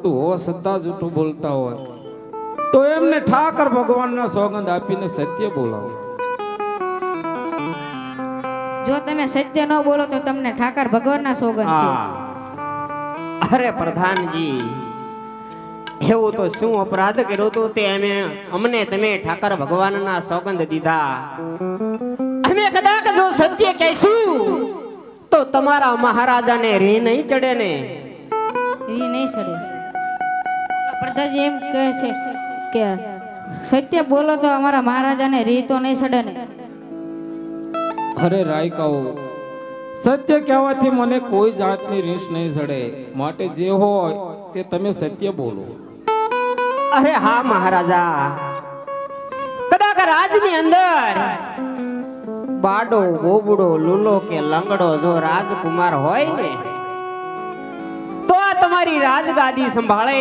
ખોટું હોવા છતાં જૂઠું બોલતા હોય. તો એમને ઠાકર ભગવાનના સોગંદ આપીને સત્ય બોલાવો. જો તમે સત્ય ન બોલો તો તમને ઠાકર ભગવાનના સોગંદ છે. અરે પ્રધાનજી એવું તો શું અપરાધ કર્યો તો તે અમે અમને તમે ઠાકર ભગવાનના સોગંદ દીધા. અમે કદાચ જો સત્ય કહેશું તો તમારા મહારાજાને રી નહીં ચડે ને. રી નહીં સડે પ્રધાનજી એમ કહે છે કે સત્ય બોલો તો અમારા મહારાજાને રીતો નહીં સડે ને. અરે રાયકાઓ સત્ય કહેવાથી મને કોઈ જાતની રીસ નહીં ચડે માટે જે હોય તે તમે સત્ય બોલો. અરે હા મહારાજા. કદાચ રાજની અંદર બાડો બોબડો લુલો કે લંગડો જો રાજકુમાર હોય ને તમારી રાજગાદી સંભાળે.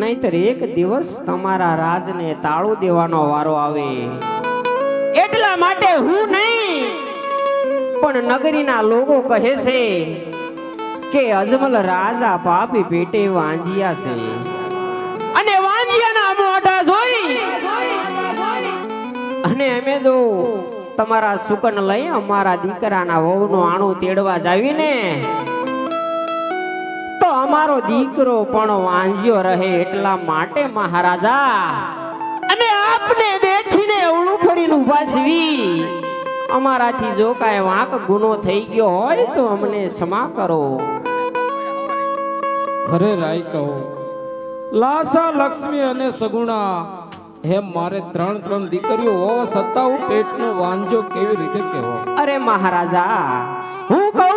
નહીતર એક દિવસ તમારા રાજને તાળું દેવાનો વારો આવે. એટલા માટે હું નહીં, પણ નગરીના લોકો કહે છે કે અજમલ રાજા પાપી પેટે વાંજિયા છે. અને વાંજિયાના મોઢા જોઈ અને અમે જો તમારા સુકન લઈ અમારા દીકરાના વહુનો આણું તેડવા જાવીને અમારો દીકરો પણ વાંજ્યો રહે એટલા માટે મહારાજા. અને આપને દેખીને અવળું ફરીને ઊભા છીએ. અમારાથી જો કાંઈ વાંક ગુનો થઈ ગયો હોય તો અમને ક્ષમા કરો. ખરે રાય કહો. લાસા લક્ષ્મી અને સગુણા હે મારે ત્રણ ત્રણ દીકરીઓ હોવા છતાં હું પેટનો વાંજો કેવી રીતે કહેવો અરે મહારાજા હું કહું